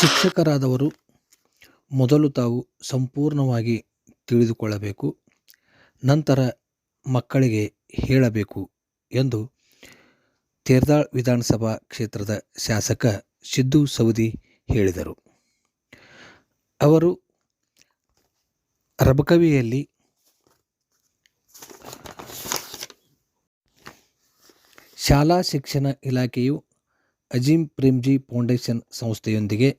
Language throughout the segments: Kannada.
ಶಿಕ್ಷಕರಾದವರು ಮೊದಲು ತಾವು ಸಂಪೂರ್ಣವಾಗಿ ತಿಳಿದುಕೊಳ್ಳಬೇಕು, ನಂತರ ಮಕ್ಕಳಿಗೆ ಹೇಳಬೇಕು ಎಂದು ತೇರ್ದಾಳ್ ವಿಧಾನಸಭಾ ಕ್ಷೇತ್ರದ ಶಾಸಕ ಸಿದ್ದು ಸವದಿ ಹೇಳಿದರು. ಅವರು ರಬಕವಿಯಲ್ಲಿ ಶಾಲಾ ಶಿಕ್ಷಣ ಇಲಾಖೆಯು ಅಜೀಂ ಪ್ರೇಮ್ಜಿ ಫೌಂಡೇಶನ್ ಸಂಸ್ಥೆಯೊಂದಿಗೆ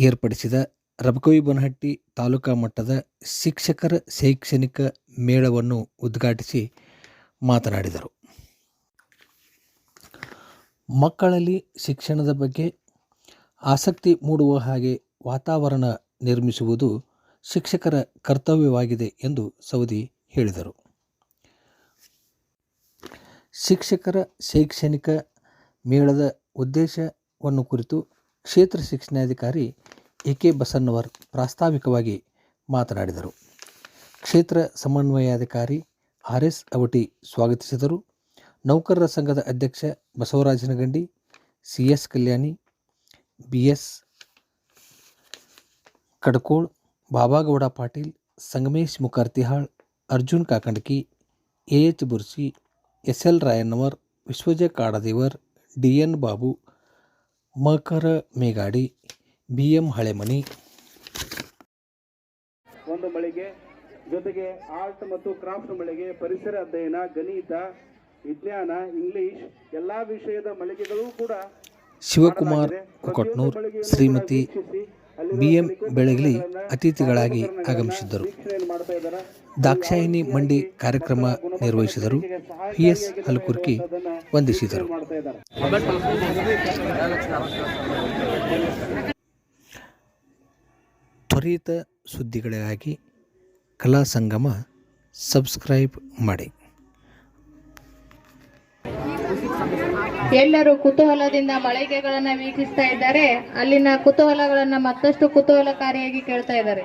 ಏರ್ಪಡಿಸಿದ ರಬಕವಿ ಬನಹಟ್ಟಿ ತಾಲೂಕಾ ಮಟ್ಟದ ಶಿಕ್ಷಕರ ಶೈಕ್ಷಣಿಕ ಮೇಳವನ್ನು ಉದ್ಘಾಟಿಸಿ ಮಾತನಾಡಿದರು. ಮಕ್ಕಳಲ್ಲಿ ಶಿಕ್ಷಣದ ಬಗ್ಗೆ ಆಸಕ್ತಿ ಮೂಡುವ ಹಾಗೆ ವಾತಾವರಣ ನಿರ್ಮಿಸುವುದು ಶಿಕ್ಷಕರ ಕರ್ತವ್ಯವಾಗಿದೆ ಎಂದು ಸೌದಿ ಹೇಳಿದರು. ಶಿಕ್ಷಕರ ಶೈಕ್ಷಣಿಕ ಮೇಳದ ಉದ್ದೇಶವನ್ನು ಕುರಿತು ಕ್ಷೇತ್ರ ಶಿಕ್ಷಣಾಧಿಕಾರಿ ಎ ಕೆ ಬಸನ್ನವರ್ ಪ್ರಾಸ್ತಾವಿಕವಾಗಿ ಮಾತನಾಡಿದರು. ಕ್ಷೇತ್ರ ಸಮನ್ವಯಾಧಿಕಾರಿ ಆರ್ ಎಸ್ ಅವಟಿ ಸ್ವಾಗತಿಸಿದರು. ನೌಕರರ ಸಂಘದ ಅಧ್ಯಕ್ಷ Basavaraj Nagandi C S Kalyani B S Kadkol, Babagouda Patil, Sangamesh Mukhartihal Arjun Kakandki A H Bursi S L Rayannavar, Vishwajay Kadadevar D N Babu Makara Megadi B M Halemani. ಒಂದು ಮಳಿಗೆ ಜೊತೆಗೆ ಆರ್ಟ್ ಮತ್ತು ಕ್ರಾಫ್ಟ್ ಮಳಿಗೆ ಪರಿಸರ ಅಧ್ಯಯನ ಗಣಿತ ವಿಜ್ಞಾನ ಇಂಗ್ಲಿಷ್ ಎಲ್ಲ ವಿಷಯದ ಮಳಿಗೆಗಳು ಕೂಡ ಶಿವಕುಮಾರ್ ಕೊಟ್ನೂರ್ ಶ್ರೀಮತಿ ಬಿ ಎಂ ಬೆಳಗಲಿ ಅತಿಥಿಗಳಾಗಿ ಆಗಮಿಸಿದ್ದರು. ದಾಕ್ಷಾಯಿನಿ ಮಂಡಿ ಕಾರ್ಯಕ್ರಮ ನಿರ್ವಹಿಸಿದರು. ಪಿಎಸ್ ಹಲಕುರ್ಕಿ ವಂದಿಸಿದರು. ತ್ವರಿತ ಸುದ್ದಿಗಳಿಗಾಗಿ ಕಲಾ ಸಂಗಮ ಸಬ್ಸ್ಕ್ರೈಬ್ ಮಾಡಿ. ಎಲ್ಲರೂ ಕುತೂಹಲದಿಂದ ಮಳಿಗೆಗಳನ್ನ ವೀಕ್ಷಿಸ್ತಾ ಇದ್ದಾರೆ. ಅಲ್ಲಿನ ಕುತೂಹಲಗಳನ್ನ ಮತ್ತಷ್ಟು ಕುತೂಹಲಕಾರಿಯಾಗಿ ಕೇಳ್ತಾ ಇದ್ದಾರೆ.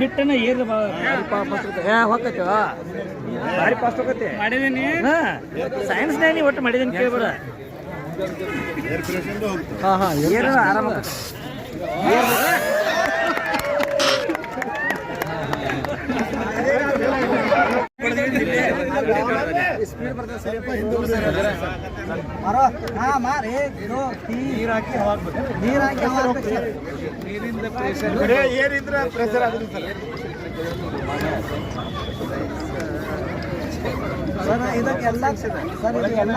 ಬಿಟ್ಟನ ಏರ್ ಹೋಗತ್ತೆ ಭಾರಿ ಫಾಸ್ಟ್ ಹೋಗತ್ತೆ. ಮಾಡಿದೀನಿ. ಸೈನ್ಸ್ ನೀ ಒಟ್ಟು ಮಾಡಿದೀನಿ ಕೇಳ್ಬೇಡ ಹಾ ಹಾ ಏರ್ ಆರಾಮ ನೀರ್ ಹಾಕಿ ನೀರ್ ಹಾಕಿ ಏನಿದ್ರೆ ಸರ್ ಇದಕ್ಕೆಲ್ಲ ಸರ್ ಇದಕ್ಕೆಲ್ಲ